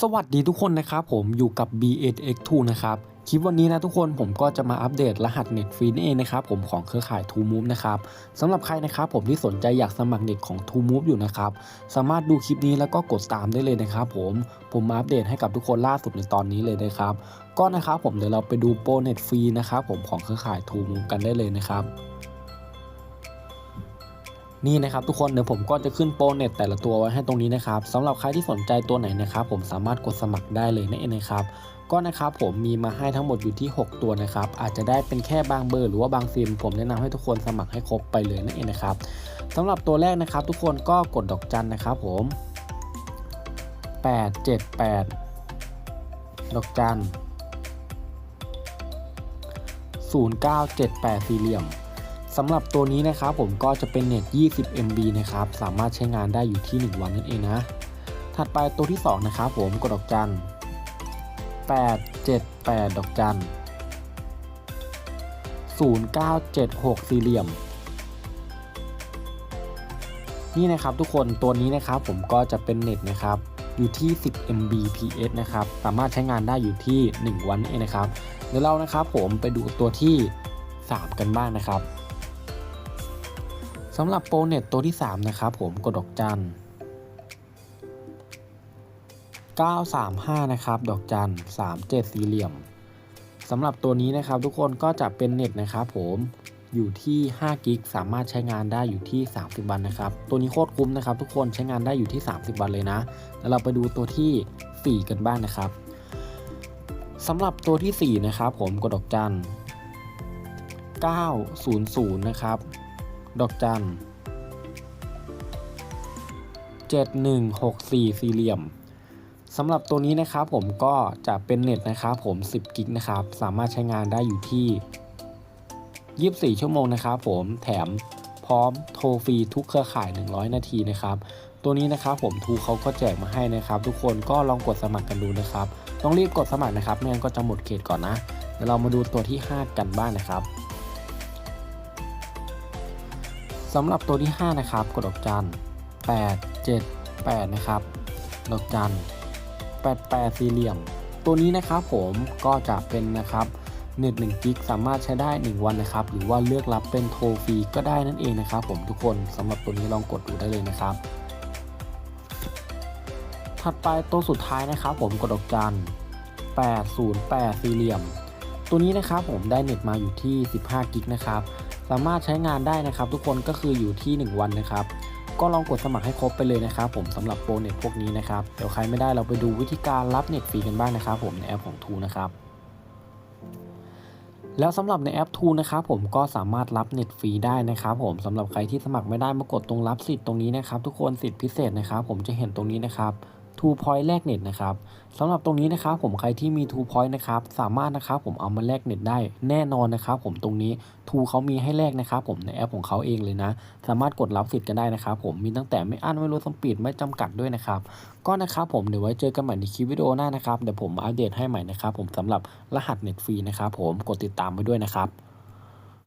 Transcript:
สวัสดีทุกคนนะครับ ผมอยู่กับ B8X2 นะครับ คลิปวันนี้นะทุกคนผมก็จะมาอัปเดตรหัสเน็ตฟรีนั่เองนะครับผมของเครือข่าย t o Move นะครับสำหรับใครนะครับผมที่สนใจอยากสมัครเน็ตของ t o Move อยู่นะครับ สามารถดูคลิปนี้แล้วก็กดตามได้เลยนะครับผมผมมาอัปเดตให้กับทุกคนล่าสุดในตอนนี้เลยนะครับก็นะครับผมเดี๋ยวเราไปดูโปรเน็ตฟรีนะครับผมของเครือข่าย t o Move กันได้เลยนะครับ นี่นะครับทุกคนเดี๋ยวผมก็จะขึ้นโปรเน็ตแต่ละตัวไว้ให้ตรงนี้นะครับสำหรับใครที่สนใจตัวไหนนะครับผมสามารถกดสมัครได้เลยนั่นเองนะครับก็นะครับผมมีมาให้ทั้งหมดอยู่ที่ 6 ตัวนะครับอาจจะได้เป็นแค่บางเบอร์หรือว่าบางซิม ผมแนะนำให้ทุกคนสมัครให้ครบไปเลยนั่นเองนะครับสำหรับตัวแรกนะครับ ทุกคนก็กดดอกจันนะครับผม878 ดอกจัน0978สี่เหลี่ยม สำหรับตัวนี้นะครับผมก็จะเป็นเน็ต 20 MB นะครับ สามารถใช้งานได้อยู่ที่ 1 วันนั่นเองนะ ถัดไปตัวที่ 2 นะครับผมกดดอกจัน 878 ดอกจัน 0976 สี่เหลี่ยม นี่นะครับทุกคนตัวนี้นะครับผมก็จะเป็นเน็ตนะครับอยู่ที่ 10 Mbps นะครับ สามารถใช้งานได้อยู่ที่ 1 วันนั่นเองนะครับ เดี๋ยวเรานะครับผมไปดูตัวที่ 3 กันบ้างนะครับ สำหรับโปรเน็ตตัวที่ 3 นะครับผมกดดอกจัน 935 นะครับ ดอกจัน 37 สี่เหลี่ยมสำหรับตัวนี้นะครับทุกคนก็จะเป็นเน็ตนะครับผมอยู่ที่5กิกสามารถใช้งานได้อยู่ที่ 30 วันนะครับ ตัวนี้โคตรคุ้มนะครับ ทุกคนใช้งานได้อยู่ที่ 30 วันเลยนะ แล้วเราไปดูตัวที่ 4 กันบ้างนะครับสำหรับตัวที่ 4 นะครับผมกดดอกจัน 900 นะครับ ดอกจัน7164 สี่เหลี่ยมสำหรับตัวนี้นะครับผมก็จะเป็นเน็ตนะครับผม 10 กิกนะครับ สามารถใช้งานได้อยู่ที่ 24 ชั่วโมงนะครับผมแถมพร้อมโทรฟรีทุกเครือข่าย 100 นาทีนะครับ ตัวนี้นะครับผมทูเขาก็แจกมาให้นะครับ ทุกคนก็ลองกดสมัครกันดูนะครับ ต้องรีบกดสมัครนะครับไม่งั้นก็จะหมดเขตก่อนนะเดี๋ยวเรามาดูตัวที่ 5 กันบ้างนะครับ สำหรับตัวที่ 5 นะครับกดดอกจัน 8 7 8 นะครับ ดอกจัน 88 สี่เหลี่ยม ตัวนี้นะครับผมก็จะเป็นนะครับเน็ต1กิกสามารถใช้ได้ 1 วันนะครับ หรือว่าเลือกรับเป็นโทรฟรีก็ได้นั่นเองนะครับ ผมทุกคนสำหรับตัวนี้ลองกดดูได้เลยนะครับ ถัดไปตัวสุดท้ายนะครับ ผมกดดอกจัน 808 สี่เหลี่ยม ตัวนี้นะครับผมได้เน็ตมาอยู่ที่ 15 กิกนะครับ สามารถใช้งานได้นะครับ ทุกคนก็คืออยู่ที่ 1 วันนะครับ ก็ลองกดสมัครให้ครบไปเลยนะครับ ผมสำหรับโปรเน็ตพวกนี้นะครับ เดี๋ยวใครไม่ได้เราไปดูวิธีการรับเน็ตฟรีกันบ้างนะครับ ผมในแอปของ t ูนะครับแล้วสำหรับในแอป t ูนะครับผมก็สามารถรับเน็ตฟรีได้นะครับผมสำหรับใครที่สมัครไม่ได้มากดตรงรับสิทธิ์ตรงนี้นะครับ ทุกคนสิทธิพิเศษนะครับ ผมจะเห็นตรงนี้นะครับ 2 point แลกเน็ตนะครับสำหรับตรงนี้นะครับผมใครที่มี 2 point นะครับสามารถนะครับผมเอามาแลกเน็ตได้แน่นอนนะครับผมตรงนี้ 2 เขามีให้แลกนะครับผมในแอปของเขาเองเลยนะ สามารถกดรับสิทธิ์กันได้นะครับผมมีตั้งแต่ไม่อั้นไม่ลดสปีดไม่จำกัดด้วยนะครับก็นะครับผมเดี๋ยวไว้เจอกันใหม่ในคลิปวิดีโอหน้านะครับเดี๋ยวผมอัปเดตให้ใหม่นะครับผมสำหรับรหัสเน็ตฟรีนะครับผมกดติดตามไปด้วยนะครับ